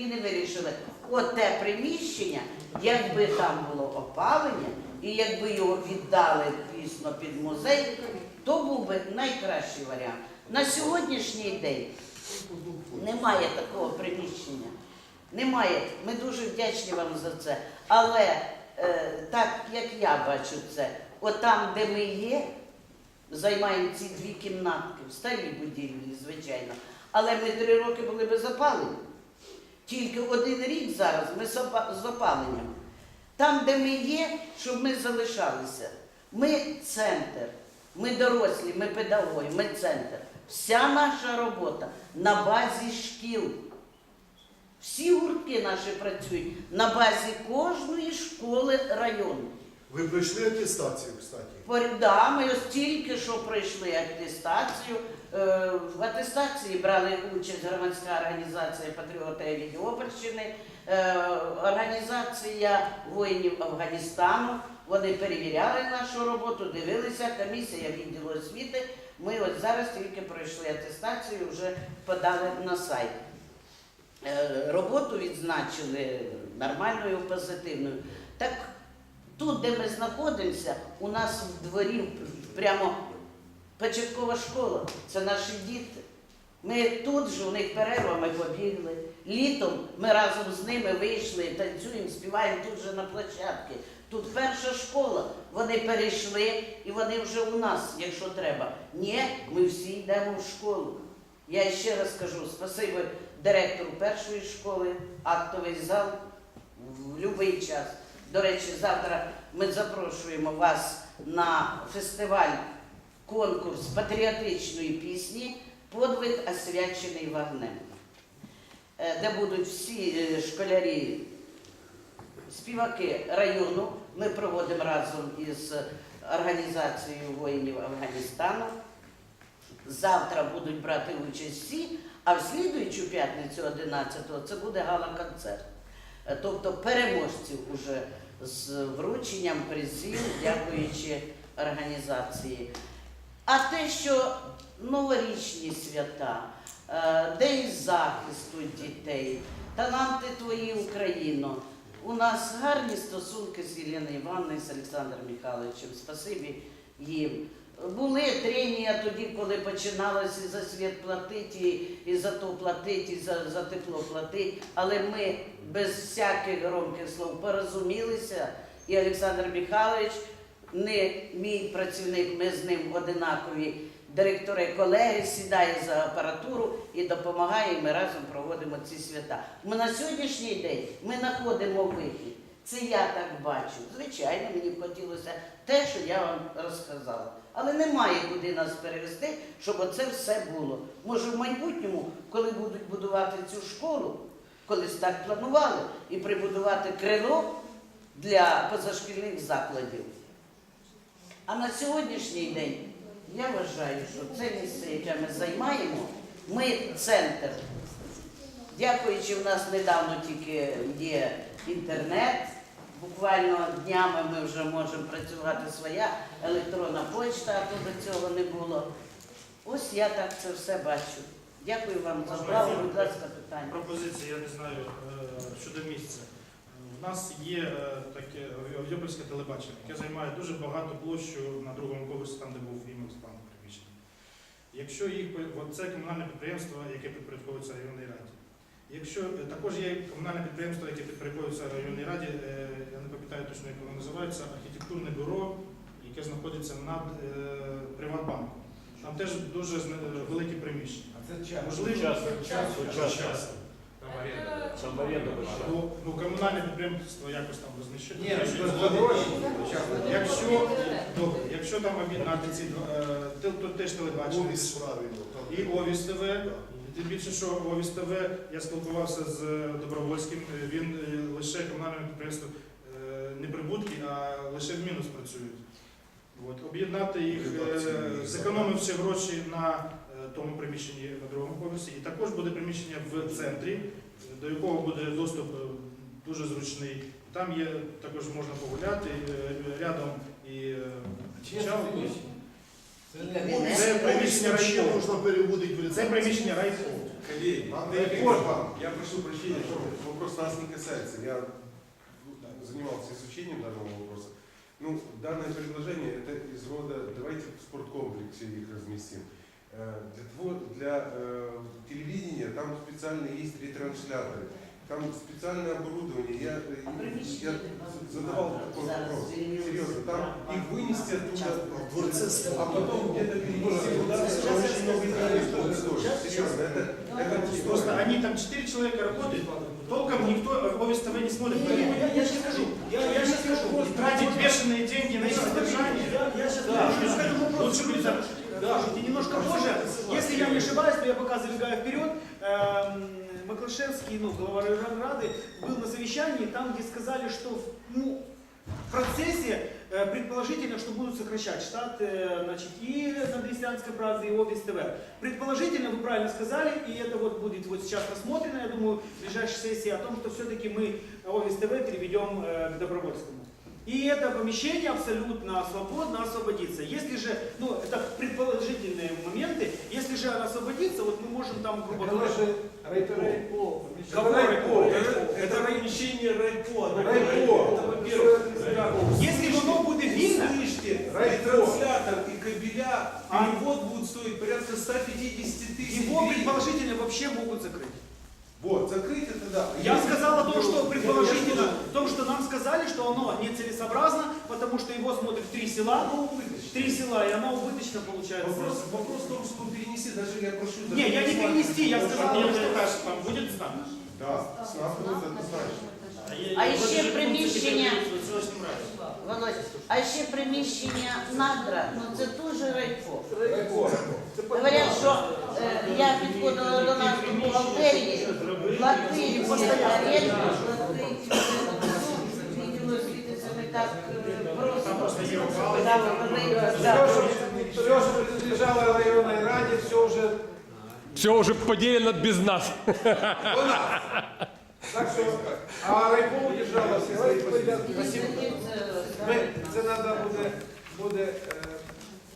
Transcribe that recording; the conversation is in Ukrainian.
тоді не вирішили. От те приміщення, якби там було опалення, і якби його віддали дійсно під музей, то був би найкращий варіант. На сьогоднішній день немає такого приміщення. Немає. Ми дуже вдячні вам за це. Але е, так як я бачу це, от там, де ми є, займаємо ці дві кімнатки в старій будівлі, звичайно. Але ми три роки були без опалення. Тільки один рік зараз ми з опа- опаленням. Там, де ми є, щоб ми залишалися. Ми центр, ми дорослі, ми педагоги, ми центр. Вся наша робота на базі шкіл. Всі гуртки наші працюють на базі кожної школи району. Ви пройшли атестацію, кстати. Пор- Да, ми ось тільки що пройшли атестацію. Е, В атестації брали участь громадська організація Патріоти Авідіопольщини, е, організація воїнів Афганістану. Вони перевіряли нашу роботу, дивилися, комісія відділу освіти. Ми ось зараз тільки пройшли атестацію, вже подали на сайт. Е, Роботу відзначили нормальною, позитивною. Так тут, де ми знаходимося, у нас в дворі прямо початкова школа. Це наші діти. Ми тут же, у них перерва, ми побігли. Літом ми разом з ними вийшли, танцюємо, співаємо тут же на площадці. Тут перша школа. Вони перейшли і вони вже у нас, якщо треба. Ні, ми всі йдемо в школу. Я ще раз кажу, спасибі директору першої школи, актовий зал в будь-який час. До речі, завтра ми запрошуємо вас на фестиваль, конкурс патріотичної пісні Подвиг освячений вогнем, е, де будуть всі е, школярі, співаки району. Ми проводимо разом із організацією воїнів Афганістану. Завтра будуть брати участь всі, а в слідуючу п'ятницю 11-го це буде гала-концерт. Е, Тобто переможців уже з врученням призів, дякуючи організації. А те, що новорічні свята, е, День захисту дітей, таланти твої Україно. У нас гарні стосунки з Єленою Івановною, з Олександром Михайловичем. Спасибі їм. Були тренія тоді, коли починалося і за світ платити, і, і за то платити, і за, за тепло платити. Але ми без всяких громких слов порозумілися, і Олександр Михайлович, не мій працівник, ми з ним одинакові директори колеги, сідає за апаратуру і допомагає, і ми разом проводимо ці свята. Ми на сьогоднішній день ми знаходимо вихід. Це я так бачу. Звичайно, мені б хотілося те, що я вам розказала. Але немає куди нас перевести, щоб оце все було. Може, в майбутньому, коли будуть будувати цю школу, колись так планували, і прибудувати крило для позашкільних закладів. А на сьогоднішній день я вважаю, що це місце, яке ми займаємо, ми центр. Дякуючи, в нас недавно тільки є інтернет. Буквально днями ми вже можемо працювати своя електронна почта, а то до цього не було. Ось я так це все бачу. Дякую вам за увагу. Будь ласка, питання. Пропозиція, я не знаю, е, щодо місця. У нас є е, таке Овдіопольське телебачення, яке займає дуже багато площу на другому поверсі, там, де був імекспан приміщення. Якщо їх це комунальне підприємство, яке підпорядковується районній раді. Якщо е, також є комунальне підприємство, яке підпорядковується районній раді, е, я не пам'ятаю точно, як воно називається, архітектурне бюро, яке знаходиться над е, Приватбанком. Там теж дуже велике приміщення. А це час. Можливо, час. Там оренда. Ну, ну, комунальне підприємство якось там розміщує. Ні, ну, гроші. Якщо, добре, якщо там об'єднати ці два, то теж телебачення і Овіс ТВ. Тим більше, що Овіс ТВ, я спілкувався з Добровольським, е, він е, лише комунальному підприємству е, не прибутки, а лише в мінус працюють. От, об'єднати їх, е, зекономивши гроші на е, тому приміщенні на другому поверсі, і також буде приміщення в центрі, е, до якого буде доступ е, дуже зручний. Там є також можна погуляти е, рядом і е, чал. Це не Кабінет. Це приміщення Ще району. можна переводити в Це приміщення райфу. Коллеги, Вам да, дай я- Бог вам. я прошу прощения, что вопрос нас не касается. Я ну, занимался изучением данного вопроса. Ну, данное предложение это из рода давайте в спорткомплексе их разместим. Э, Для, того- для э, телевидения там специально есть ретрансляторы, Там специальное оборудование. Я, э, я задавал такой вопрос. Серьезно, там их вынести оттуда, а потом где-то перенести куда это очень много денег будет стоить. Серьезно, это, это Просто они там четыре человека работают, толком никто Овес ТВ не смотрит. поэтому Я, я сейчас скажу. Я, я сейчас скажу. И тратить бешеные деньги на их содержание. Я, я сейчас Да. скажу, вопрос. Лучше там- Слушайте, немножко позже. Если я не ошибаюсь, то я пока забегаю вперед. Эм, Маклашевский, ну, глава Рады, был на совещании, там, где сказали, что ну, в процессе э, предположительно, что будут сокращать штат э, значит, и Надвеслянской правды, и Обис ТВ. Предположительно, вы правильно сказали, и это вот будет вот сейчас рассмотрено, я думаю, в ближайшей сессии, о том, что все-таки мы Обис ТВ переведем э, к Добровольскому. И это помещение абсолютно свободно освободится. Если же, ну, это предположительные моменты, если же оно освободится, вот мы можем там, грубо говоря, Райпо. Кого райпо? Это помещение райпо. оно Райпо. Это, во-первых, если воно буде вільне, Слышите, Райпо. транслятор и кабеля, А? перевод будет стоить порядка 150 тысяч его предположительно вообще могут закрыть. Вот, закрыть это да. Я Если- сказал о том, что Я- предположительно, я- о том, что нам сказали, что оно нецелесообразно, потому что его смотрят три села, Оно убыточно. три села, и оно убыточно получается. Вопрос, вопрос в том, чтобы перенести, даже я прошу... даже Не, я не перенести, я сказал, Подъемный что- этаж там будет знак? Да, с нас будет однозначно. А ще приміщення- Сьогодні Володь, а ще приміщення надра, ну це дуже райфо. Райпо. Говорять, що е, Я підходила до нас до бухгалтерії, платити оренду, платити відділу освіти, це не так просто. Все, что принадлежало районной раде, все уже... Все уже поделено без нас. Так что, а райпо удержалося. Спасибо. Це- Ми, це треба буде, буде е,